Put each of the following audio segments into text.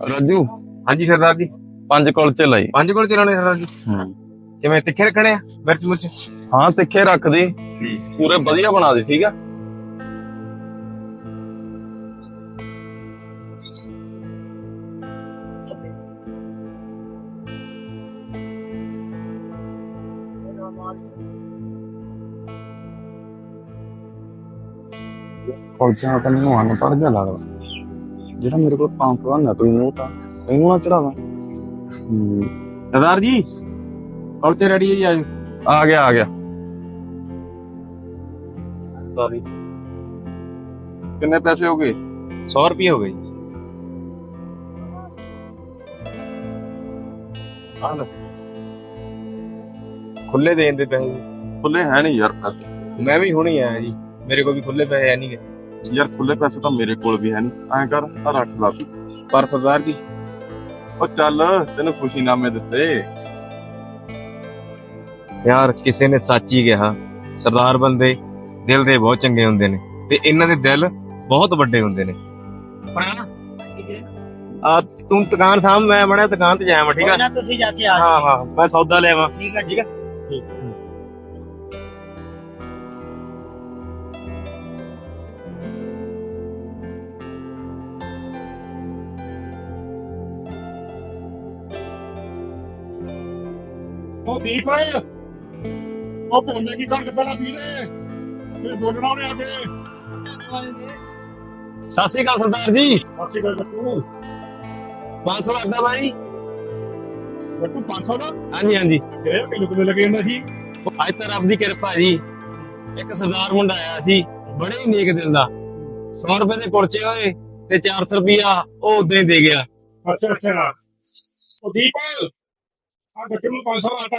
ਰਾਜੂ? ਹਾਂਜੀ ਸਰਦਾਰ ਜੀ ਪੰਜ ਕੁਲਚੇ ਲਈ। ਪੰਜ ਕੋਲ ਚਲਾਉਣੇ ਸਰਦਾਰ ਜੀ ਕਿਵੇਂ ਤਿੱਖੇ ਰੱਖਣੇ ਆ? ਮਿਰਚ ਮੁਰਚ? ਹਾਂ ਤਿੱਖੇ ਰੱਖ ਦੇ। ਪੂਰੇ ਵਧੀਆ ਬਣਾ ਦੇ ਠੀਕ ਆ? ਕੁਲਚਿਆਂ ਤਾਂ ਮੈਨੂੰ ਅਨਪੜ੍ਹ ਜਿਹਾ ਲੱਗਦਾ ਜਿਹੜਾ ਮੇਰੇ ਕੋਲ ਪੰਪ ਦਾ ਨਕਲੀ ਨੋਟ ਆ ਇਹਨੂੰ ਨਾ ਚੜਾਵਾ ਸਰਦਾਰ ਜੀ ਕੋਲ ਤੇ ਰੈਡੀ ਹੈ ਜੀ ਆਜੋ ਆ ਗਿਆ ਆ ਗਿਆ। ਸੌਰੀ। ਕਿੰਨੇ ਪੈਸੇ ਹੋ ਗਏ? 100 ਰੁਪਏ ਹੋ ਗਏ ਜੀ। ਆਹ ਲਓ। ਖੁੱਲੇ ਦੇਣ ਦੇ ਪੈਸੇ। ਖੁੱਲੇ ਹੈ ਨਹੀਂ ਯਾਰ ਪੈਸੇ। ਮੈਂ ਵੀ ਹੁਣੀ ਆਇਆ ਜੀ। ਮੇਰੇ ਕੋਲ ਵੀ ਖੁੱਲੇ ਪੈਸੇ ਹੈ ਨਹੀਂ ਗੇ। ਯਾਰ ਖੁੱਲੇ ਪੈਸੇ ਤਾਂ ਮੇਰੇ ਕੋਲ ਵੀ ਹੈ ਨਹੀਂ ਐਂ ਕਰ ਆ ਰੱਖ ਲਾ। ਤੂੰ। ਪਰ ਸਰਦਾਰ ਜੀ। ਉਹ ਚੱਲ ਤੈਨੂੰ ਖੁਸ਼ੀ ਨਾਮੇ ਦਿੱਤੇ। ਯਾਰ ਕਿਸੇ ਨੇ ਸੱਚ ਹੀ ਕਿਹਾ। ਸਰਦਾਰ ਬੰਦੇ ਦਿਲ ਦੇ ਬਹੁਤ ਚੰਗੇ ਹੁੰਦੇ ਨੇ ਤੇ ਇਹਨਾਂ ਦੇ ਦਿਲ ਬਹੁਤ ਵੱਡੇ ਹੁੰਦੇ ਨੇ। ਆ ਤੂੰ ਦੁਕਾਨ ਸਾਹਮ ਮੈਂ ਬਣਾ ਦੁਕਾਨ ਤੇ ਜਾਵਾਂ ਠੀਕ ਆ? ਨਾ ਤੁਸੀਂ ਜਾ ਕੇ ਆ ਜਾਓ। ਹਾਂ ਹਾਂ ਮੈਂ ਸੌਦਾ ਲੈਵਾਂ ਠੀਕ ਹੈ ਠੀਕ ਹੈ ਉਹ ਦੀਪ ਉਹ ਭੁੰਨੇ ਕੀ ਕਰ ਪਹਿਲਾਂ ਲੈ। ਫਿਰ ਬੋਲਣਾ ਉਹਨੇ ਕੇ ਸਤਿ ਸ਼੍ਰੀ ਅਕਾਲ ਸਰਦਾਰ ਜੀ। ਅਸੀਂ ਗੱਲ ਤੂੰ 500 ਲੱਗਦਾ ਭਾਈ ਤੂੰ 500 ਦਾ? ਹਾਂਜੀ ਹਾਂਜੀ। ਇਹ ਕਿਲੋ ਕਿਲੋ ਲੱਗੇ ਜਾਂਦਾ ਸੀ। ਅੱਜ ਤਾਂ ਰੱਬ ਦੀ ਕਿਰਪਾ ਜੀ। ਇੱਕ ਸਰਦਾਰ ਮੁੰਡਾ ਆਇਆ ਸੀ। ਬੜੇ ਹੀ ਨੇਕ ਦਿਲ ਦਾ। 100 ਰੁਪਏ ਦੇ ਕੁਲਚੇ ਹੋਏ ਤੇ 400 ਰੁਪਿਆ ਉਹ ਉਦਾਂ ਹੀ ਦੇ ਗਿਆ। ਅੱਛਾ ਅੱਛਾ। ਉਹ ਦੀਪ ਨੂੰ 500 ਦਾ ਆਟਾ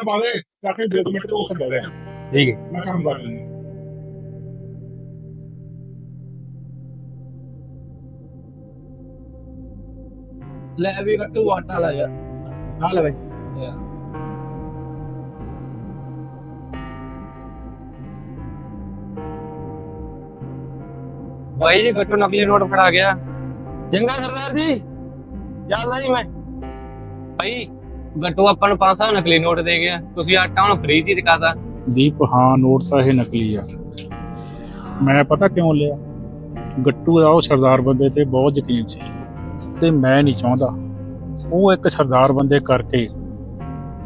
ਲੈ ਵੀ ਕੱਟੂ ਆਟਾ ਲੈ ਜਾ। ਆ ਲੈ ਬਈ। ਭਾਈ ਜੀ ਗੱਟੂ ਨਕਲੀ ਨੋਟ ਫੜਾ ਗਿਆ। ਚੰਗਾ ਸਰਦਾਰ ਜੀ ਚੱਲਦਾ ਜੀ ਮੈਂ? ਭਾਈ ਗੱਟੂ ਆਪਾਂ ਨੂੰ 500 ਨਕਲੀ ਨੋਟ ਦੇ ਗਿਆ ਤੁਸੀਂ ਆਟਾ ਹੁਣ ਫ੍ਰੀ ਚ ਦਿਖਾਤਾ ਦੀਪ, ਹਾਂ, ਨੋਟ ਤਾਂ ਇਹ ਨਕਲੀ ਆ। ਮੈਂ ਪਤਾ ਕਿਉਂ ਲਿਆ? ਗੱਟੂ ਦਾ ਉਹ ਸਰਦਾਰ ਬੰਦੇ ਤੇ ਬਹੁਤ ਯਕੀਨ ਸੀ ਤੇ ਮੈਂ ਨਹੀਂ ਚਾਹੁੰਦਾ। ਉਹ ਇੱਕ ਸਰਦਾਰ ਬੰਦੇ ਕਰਕੇ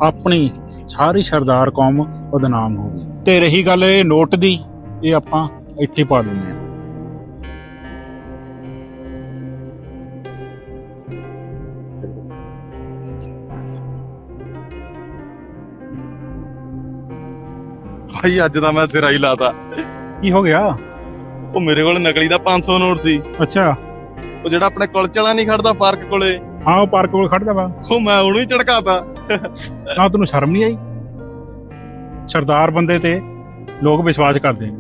ਆਪਣੀ ਸਾਰੀ ਸਰਦਾਰ ਕੌਮ ਬਦਨਾਮ ਹੋ ਤੇ ਰਹੀ ਗੱਲ ਇਹ ਨੋਟ ਦੀ, ਇਹ ਆਪਾਂ ਇੱਥੇ ਪਾ ਦਿੰਦੇ ਹਾਂ। ਭਾਈ ਅੱਜ ਤਾਂ ਮੈਂ ਸਿਰਾ ਹੀ ਲਾਤਾ। ਕੀ ਹੋ ਗਿਆ? ਉਹ ਮੇਰੇ ਕੋਲ ਨਕਲੀ ਦਾ 500 ਨੋਟ ਸੀ। ਅੱਛਾ। ਉਹ ਜਿਹੜਾ ਆਪਣੇ ਕੁਲਚੇ ਵਾਲਾ ਨਹੀਂ ਖੜਦਾ ਪਾਰਕ ਕੋਲੇ। ਹਾਂ ਉਹ ਪਾਰਕ ਕੋਲ ਖੜਦਾ ਵਾ। ਉਹ ਮੈਂ ਉਹਨੂੰ ਹੀ ਝੜਕਾਤਾ। ਨਾ ਤੈਨੂੰ ਸ਼ਰਮ ਨਹੀਂ ਆਈ? ਸਰਦਾਰ ਬੰਦੇ ਤੇ ਲੋਕ ਵਿਸ਼ਵਾਸ ਕਰਦੇ ਨੇ।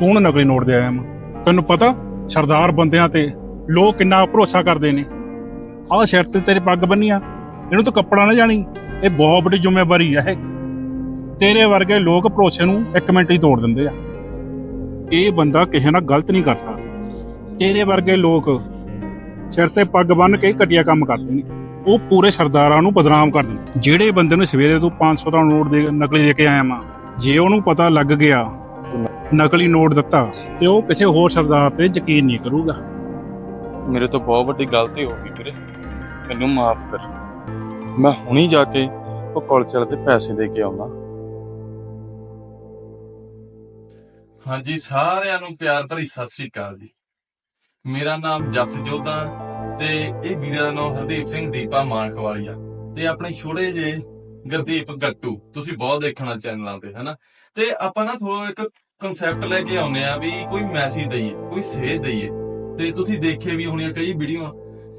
ਤੂੰ ਹੁਣ ਨਕਲੀ ਨੋਟ ਦੇ ਆਇਆ ਮੈਂ ਤੈਨੂੰ ਪਤਾ ਸਰਦਾਰ ਬੰਦਿਆਂ ਤੇ ਲੋਕ ਕਿੰਨਾ ਭਰੋਸਾ ਕਰਦੇ ਨੇ। ਆਹ ਸਿਰ ਤੇ ਤੇਰੀ ਪੱਗ ਬੰਨੀ ਆ ਇਹਨੂੰ ਤੂੰ ਕੱਪੜਾ ਨਾ ਜਾਣੀ। ਇਹ ਬਹੁਤ ਵੱਡੀ ਜ਼ਿੰਮੇਵਾਰੀ ਆ ਇਹ। ਤੇਰੇ ਵਰਗੇ ਲੋਕ ਭਰੋਸੇ ਨੂੰ ਇੱਕ ਮਿੰਟ ਹੀ ਤੋੜ ਦਿੰਦੇ ਆ। ਇਹ ਬੰਦਾ ਕਿਸੇ ਨਾਲ ਗਲਤ ਨਹੀਂ ਕਰ ਸਕਦਾ। ਤੇਰੇ ਵਰਗੇ ਲੋਕ ਸਿਰ ਤੇ ਪੱਗ ਬੰਨ ਕੇ ਘਟੀਆ ਕੰਮ ਕਰਦੇ ਨੇ। ਉਹ ਪੂਰੇ ਸਰਦਾਰਾਂ ਨੂੰ ਬਦਨਾਮ ਕਰ ਦਿੰਦੇ ਜਿਹੜੇ ਬੰਦੇ ਨੂੰ ਸਵੇਰੇ ਤੂੰ 500 ਦਾ ਨੋਟ ਦੇ ਨਕਲੀ ਦੇ ਕੇ ਆਇਆ ਮਾਂ ਜੇ ਉਹਨੂੰ ਪਤਾ ਲੱਗ ਗਿਆ ਨਕਲੀ ਨੋਟ ਦਿੱਤਾ, ਤੇ ਉਹ ਕਿਸੇ ਹੋਰ ਸਰਦਾਰ ਤੇ ਯਕੀਨ ਨਹੀਂ ਕਰੂਗਾ। ਮੇਰੇ ਤੋਂ ਬਹੁਤ ਵੱਡੀ ਗਲਤੀ ਹੋ ਗਈ ਵੀਰੇ। ਮੈਨੂੰ ਮਾਫ ਕਰ। ਮੈਂ ਹੁਣੀ ਜਾ ਕੇ ਉਹ ਕੁਲਚੇ ਵਾਲੇ ਦੇ ਪੈਸੇ ਦੇ ਕੇ ਆਉਣਾ ਹਾਂਜੀ, ਸਾਰਿਆਂ ਨੂੰ ਪਿਆਰ ਭਰੀ ਸਤਿ ਸ੍ਰੀ ਅਕਾਲ ਜੀ। ਮੇਰਾ ਨਾਮ ਜਸ ਜੋਧਾ ਤੇ ਇਹ ਵੀਰਾਂ ਦਾ ਨਾਮ ਹਰਦੀਪ ਸਿੰਘ ਦੀਪਾ ਮਾਨਕਵਾਲੀਆ ਤੇ ਆਪਣੇ ਛੋੜੇ ਜੇ ਗੁਰਦੀਪ ਗੱਟੂ, ਤੁਸੀਂ ਬਹੁਤ ਦੇਖਣਾ ਚੈਨਲਾਂ ਤੇ, ਹਨਾ? ਤੇ ਆਪਾਂ ਨਾ ਥੋੜਾ ਇੱਕ ਕਨਸੈਪਟ ਲੈ ਕੇ ਆਉਨੇ ਆ ਵੀ ਕੋਈ ਮੈਸੇਜ ਦਈਏ, ਕੋਈ ਸੇਧ ਦਈਏ। ਤੇ ਤੁਸੀਂ ਦੇਖੇ ਵੀ ਹੋਣੀਆਂ ਕਈ ਵੀਡੀਓ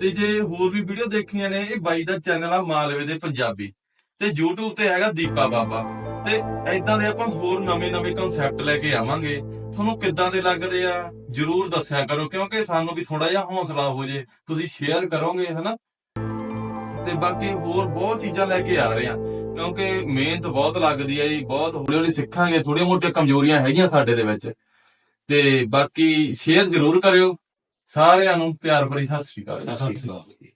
ਤੇ ਜੇ ਹੋਰ ਵੀ ਵੀਡੀਓ ਦੇਖੀਆਂ ਨੇ, ਇਹ ਬਾਈ ਦਾ ਚੈਨਲ ਆ ਮਾਲਵੇ ਦੇ ਪੰਜਾਬੀ। ਤੇ YouTube ਤੇ ਹੈਗਾ ਦੀਪਾ ਬਾਬਾ। ਤੇ ਐਦਾਂ ਦੇ ਆਪਾਂ ਹੋਰ ਨਵੇਂ-ਨਵੇਂ ਕਨਸੈਪਟ ਲੈ ਕੇ ਆਵਾਂਗੇ। ਤੁਹਾਨੂੰ ਕਿੱਦਾਂ ਦੇ ਲੱਗਦੇ ਆ? ਜਰੂਰ ਦੱਸਿਆ ਕਰੋ, ਕਿਉਂਕਿ ਸਾਨੂੰ ਵੀ ਥੋੜਾ ਜਿਹਾ ਹੌਸਲਾ ਹੋ ਜੇ। ਤੁਸੀਂ ਸ਼ੇਅਰ ਕਰੋਗੇ, ਹਨਾ? ਤੇ ਬਾਕੀ ਹੋਰ ਬਹੁਤ ਚੀਜ਼ਾਂ ਲੈ ਕੇ ਆ ਰਹੇ ਆ। ਕਿਉਂਕਿ ਮਿਹਨਤ ਬਹੁਤ ਲੱਗਦੀ ਹੈ ਜੀ, ਬਹੁਤ ਹੌਲੀ ਹੌਲੀ ਸਿੱਖਾਂਗੇ। ਥੋੜੀਆਂ ਮੋਟੀਆਂ ਕਮਜ਼ੋਰੀਆਂ ਹੈਗੀਆਂ ਸਾਡੇ ਦੇ ਵਿੱਚ। ਤੇ ਬਾਕੀ ਸ਼ੇਅਰ ਜ਼ਰੂਰ ਕਰਿਓ। ਸਾਰਿਆਂ ਨੂੰ ਪਿਆਰ ਭਰੀ ਸਤਿ ਸ੍ਰੀ ਅਕਾਲ ਸਤਿ ਸ਼੍ਰੀ ਅਕਾਲ